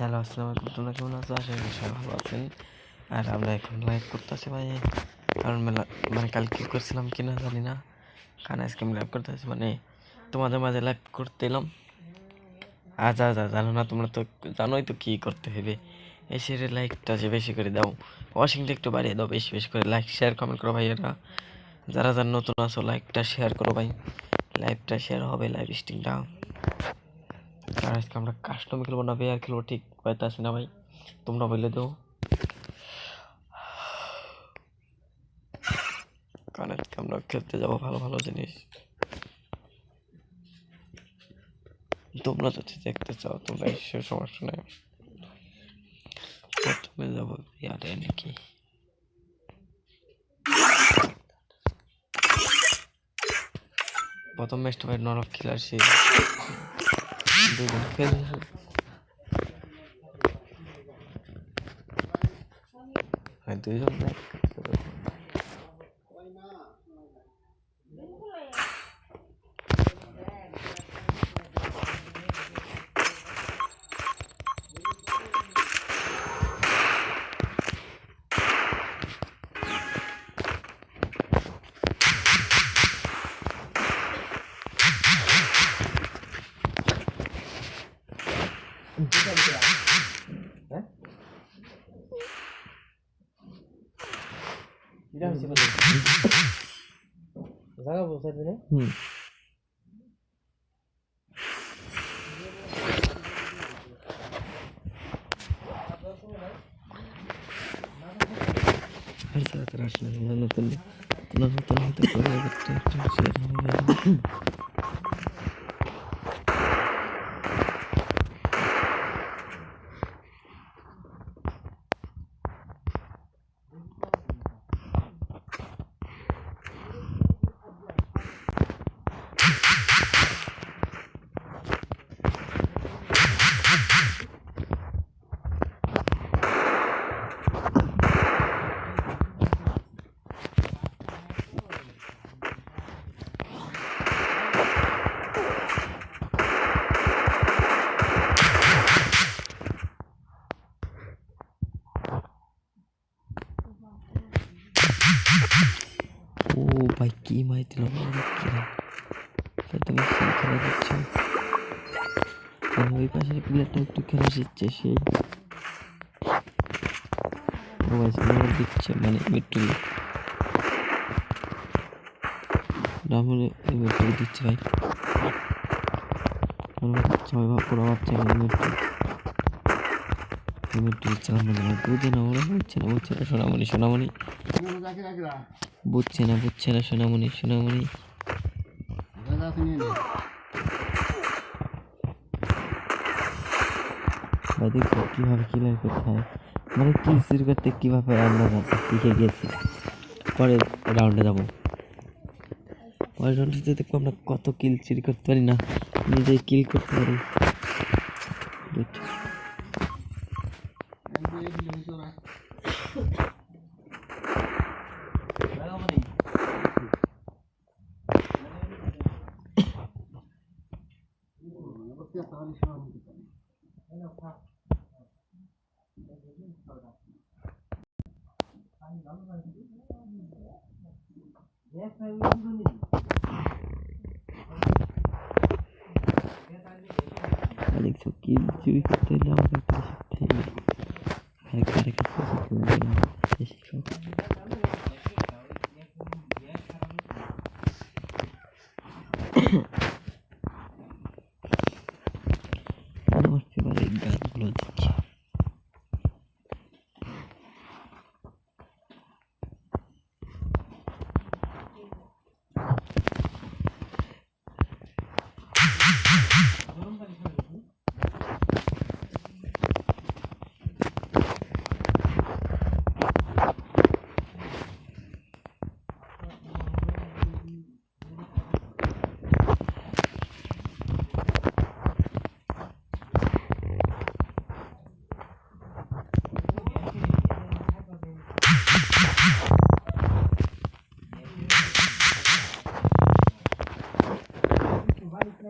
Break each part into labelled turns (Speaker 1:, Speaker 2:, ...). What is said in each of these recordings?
Speaker 1: Hello, আসসালামু আলাইকুম। তোমরা কেমন আছো? আশা করি সবাই ভালো আছেন। আর আমরা এখন লাইভ করতেছি ভাই। কারণ মেলা মানে কাল কি করছিলাম কি না জানি না। কারণ আজকে আমি লাইভ করতেছি মানে তোমাদের মাঝে লাইভ করতে এলাম আজ আজ জানো না, তোমরা তো জানোই তো কী করতে হবে। এসে লাইকটা যে বেশি করে দাও ওয়াশিংটা একটু বাড়িয়ে দাও বেশি বেশি করে। লাইক শেয়ার কমেন্ট করো ভাইয়েরা। যারা যারা নতুন আছো লাইকটা শেয়ার করো ভাই। লাইভটা শেয়ার হবে লাইভ স্ট্রিমটা আর আজকে আমরা কাস্টম খেলব না আর খেলব, ঠিক পাইতেছি না ভাই? তোমরা বলে দাও। কারণ আজকে আমরা খেলতে যাব ভালো ভালো জিনিস। তোমরা যদি দেখতে চাও, তোমরা এসে সমস্যা নেই। প্রথমে যাব ইয়ারে নাকি। প্রথম ম্যাচটা ভাই নরক খেলার সেই দুজন খেলে ভাই দুইজন না হুম আর সারা তারা আসলে না নতুন না নতুন হতে পারে ভাই, কি মাই দিল? তুমি কি খেলা দিচ্ছ ওই পাশের প্লেয়ারটা একটু খেলা শিখছে সেই দিচ্ছে মানে মিট্টু দিচ্ছে ভাই। দিচ্ছে রামলে বুঝে না, ওরা বুঝছে না, সোনামণি সোনামণি। বুঝছে না বুঝছে না, সোনামণি সোনামণি। ভাই দেখো কীভাবে করতে হয়? মানে কি সিল করতে, কীভাবে আমরা শিখে গিয়েছি পরের রাউন্ডে যাব। পরের রাউন্ডে দেখব আমরা কত কিল চির করতে পারি না নিজে কিল করতে পারি। বুঝছ আর দেখছ কিল চুরি করতে হলে আমাদের তো শিখতে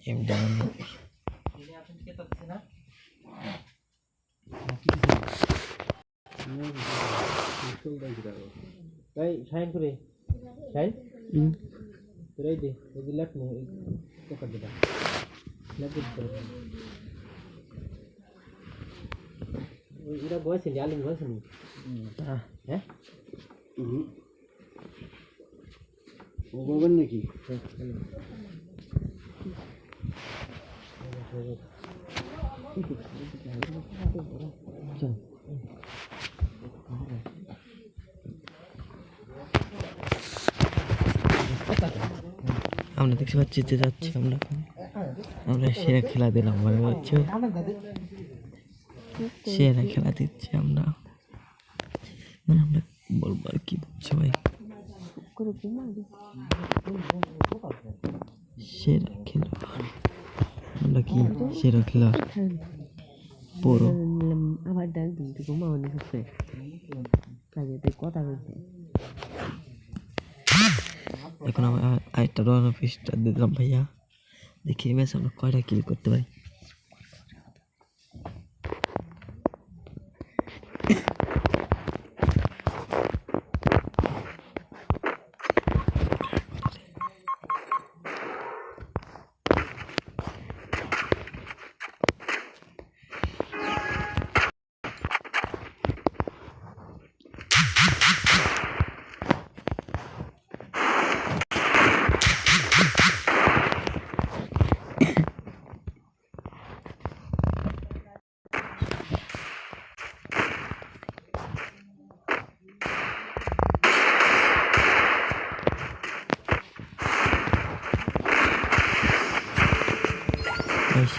Speaker 1: মেরে দিবে এম ডাউন
Speaker 2: ভাই সাইন করে সাইন তোরাই দে ওই যে লেফট নে টাকা দিবা লেফট দিতে ওই এরা বয়সে আলিম বয়সে নি হ্যাঁ
Speaker 3: ও করবেন নাকি
Speaker 1: আমরা দেখতে পাচ্ছি যে যাচ্ছি আমরা আমরা সেরা খেলা দিলাম মানে হচ্ছে। সেরা খেলা দিচ্ছি আমরা। মানে আমরা বলব আর কি বুঝছ ভাই সেরা খেলোয়াড় আমরা কি সেরা খেলোয়াড় পুরো
Speaker 4: আবার ডাক দিন তো ঘুমাওনি হচ্ছে কাজে তাই কথা বলছে
Speaker 1: এখন আমরা আরেকটা রন অফিসটা দিলাম ভাইয়া দেখি ম্যাচ আমরা কয়টা কিল করতে পারি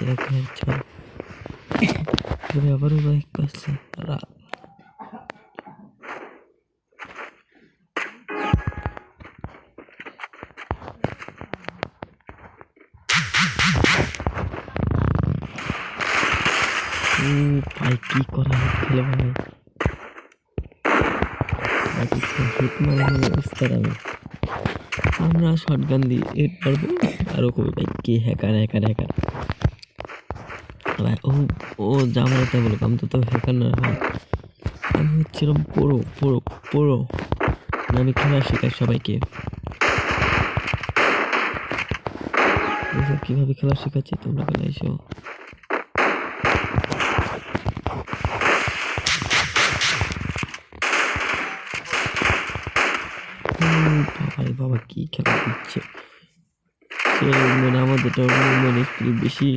Speaker 1: ভাই সেরা খেলার চল তবে আবারও বাইক করছে রাত উম, ভাই কি করা খেলে ভাই হিট মারা মানে বুঝতে আমি আমরা শর্ট গান দিয়ে হিট মারবো আরও কবি ভাই কে হ্যাকার হ্যাকার হ্যাকার ভাই ও ও যা মানে তাই বলুক আমি তো তো হ্যাকার না ভাই আমি হচ্ছিলাম পুরো পুরো পুরো আমি খেলা শেখাই সবাইকে। কীভাবে খেলা শেখাচ্ছি তোমরা খেলা এসো? বাবা, কি খেলা দিচ্ছে? মানে আমাদের মানে একটু বেশি।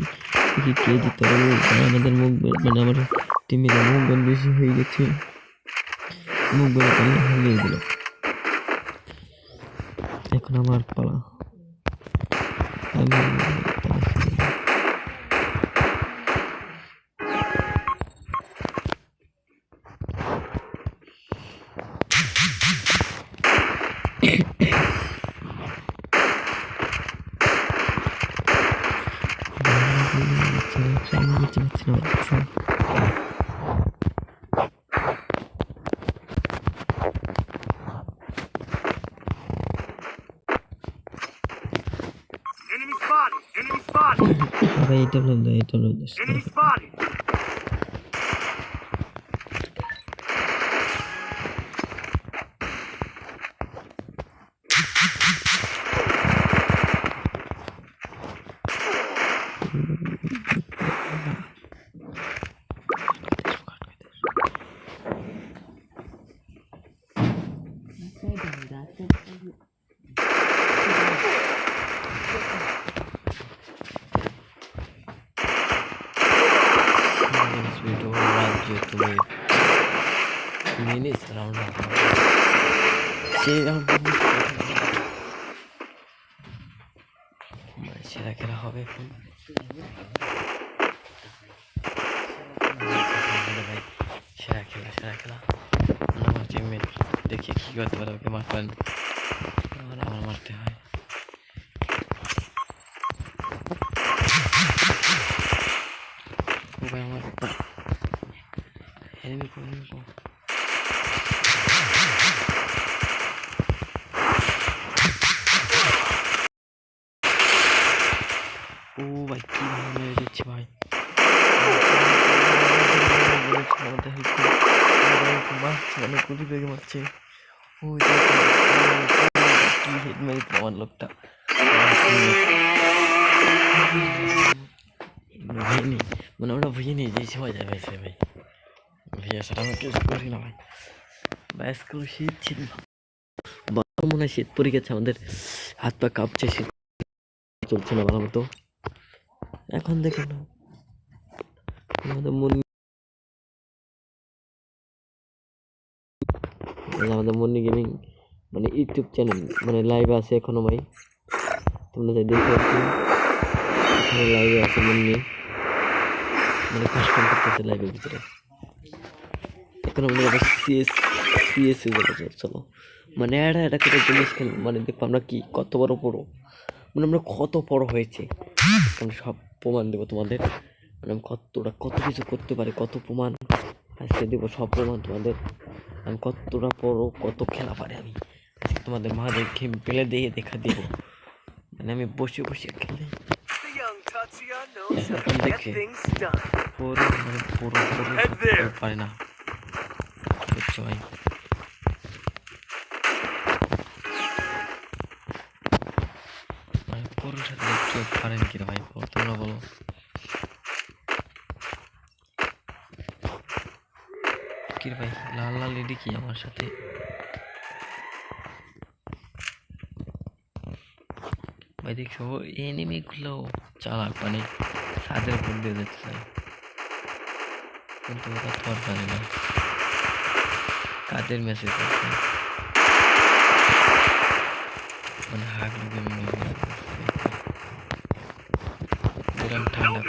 Speaker 1: দেখি কে জিতে আমাদের মুখ মানে আমার টিমের মুখ বেশি হয়ে গেছে। মুখ পারলে হারিয়ে দিল এখন আমার পালা। আমি
Speaker 5: Enemy spotted!
Speaker 1: আরে এটা বললাম না গেছিলাম সেই সেরা খেলা হবে এখন সেরা খেলা সেরা খেলা আমার টিমমেট দেখি কী করতে পারে ওকে মারতে পারেন আমার আমার মারতে হয় আমার এনিমি কো এনিমি কো গুলি বেগে মারছে কি হেড আমার লোকটা মানে আমরা যে এসে ভাই ভাইয়া করি না ভাই শীত ছিল মনে হয় শীত পড়ে গেছে আমাদের হাত পা কাঁপছে শীত চলছে না ভালো মতো এখন দেখে না আমাদের মন আমাদের মন্নি গেমিং মানে ইউটিউব চ্যানেল মানে লাইভ আছে এখনও ভাই। তোমরা যাই দেখে আসি। এখনও লাইভে আছে মন্নি। মানে কাস্টম করতেছে লাইভের ভিতরে। এখন আমাদের আবার সিএস সিএস চলো। মানে এটা এটা করে জিনিস খেল মানে দেখব আমরা কি, কত বড় বড় মানে আমরা কত বড় হয়েছে। আমি সব প্রমাণ দেবো তোমাদের। মানে আমি কতটা, কত কিছু করতে পারি, কত প্রমাণ। আজকে দেবো সব প্রমাণ তোমাদের। আমি কতটা বড়, কত খেলা পারি আমি। তোমাদের মাঝে গেম পেলে দিয়ে দেখা দেবো। মানে আমি বসে বসে খেলে। দেখে মানে পুরো না। ভাই? মানে পুরো সাথে পারেন কি রে ভাই বলো, তোমরা বলো কি রে ভাই, লাল লাল লেডি কি আমার সাথে? ভাই দেখছ এনিমিগুলো চালাক মানে ছাদের উপর দিয়ে যেতে চাই কিন্তু ওরা আর জানে না। কাদের মেসেজ আছে মানে হাগলু গেমিং বিরাম ঠান্ডা